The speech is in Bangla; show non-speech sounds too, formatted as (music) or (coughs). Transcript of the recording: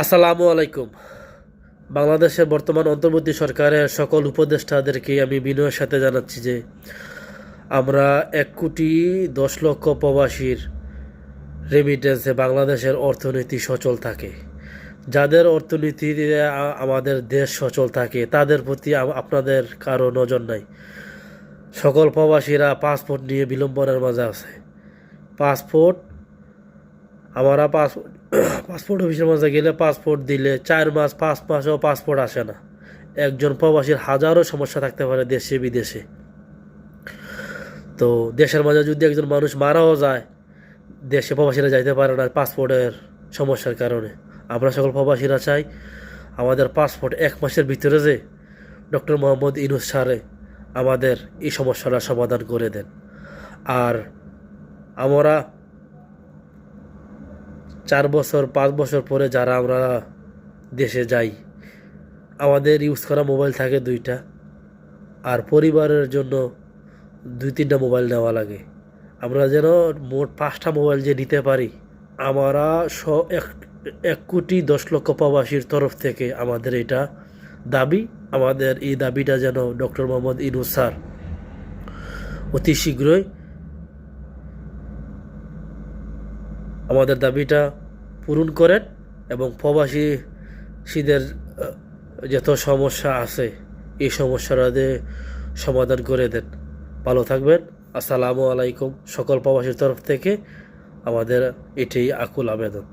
আসসালামু আলাইকুম। বাংলাদেশের বর্তমান অন্তর্বর্তী সরকারের সকল উপদেষ্টাদেরকে আমি বিনয়ের সাথে জানাচ্ছি যে আমরা এক কোটি দশ লক্ষ প্রবাসীর রেমিটেন্সে বাংলাদেশের অর্থনীতি সচল থাকে। যাদের অর্থনীতিতে আমাদের দেশ সচল থাকে, তাদের প্রতি আপনাদের কারও নজর নাই। সকল প্রবাসীরা পাসপোর্ট নিয়ে বিলম্বনের মাঝে আছে। পাসপোর্ট আমরা পাসপোর্ট (coughs) পাসপোর্ট অফিসের মাঝে গেলে পাসপোর্ট দিলে চার মাস, পাঁচ মাসেও পাসপোর্ট আসে না। একজন প্রবাসীর হাজারো সমস্যা থাকতে পারে দেশে, বিদেশে। তো দেশের মাঝে যদি একজন মানুষ মারাও যায়, দেশে প্রবাসীরা যাইতে পারে না পাসপোর্টের সমস্যার কারণে। আমরা সকল প্রবাসীরা চাই আমাদের পাসপোর্ট এক মাসের ভিতরে যে ডক্টর মোহাম্মদ ইনুস সারে আমাদের এই সমস্যাটা সমাধান করে দেন। আর আমরা চার বছর, পাঁচ বছর পরে যারা আমরা দেশে যাই, আমাদের ইউজ করা মোবাইল থাকে দুইটা। আর পরিবারের জন্য দুই তিনটা মোবাইল নেওয়া লাগে। আমরা যেন মোট পাঁচটা মোবাইল যে নিতে পারি, আমরা স এক এক কোটি দশ লক্ষ প্রবাসীর তরফ থেকে আমাদের এটা দাবি। আমাদের এই দাবিটা যেন ডক্টর মোহাম্মদ ইনুস স্যার অতি শীঘ্রই আমাদের দাবিটা পূরণ করেন এবং প্রবাসীদের যত সমস্যা আছে, এই সমস্যাটা সমাধান করে দেন। ভালো থাকবেন। আসসালামু আলাইকুম সকল প্রবাসীর তরফ থেকে আমাদের এটাই আকুল আবেদন।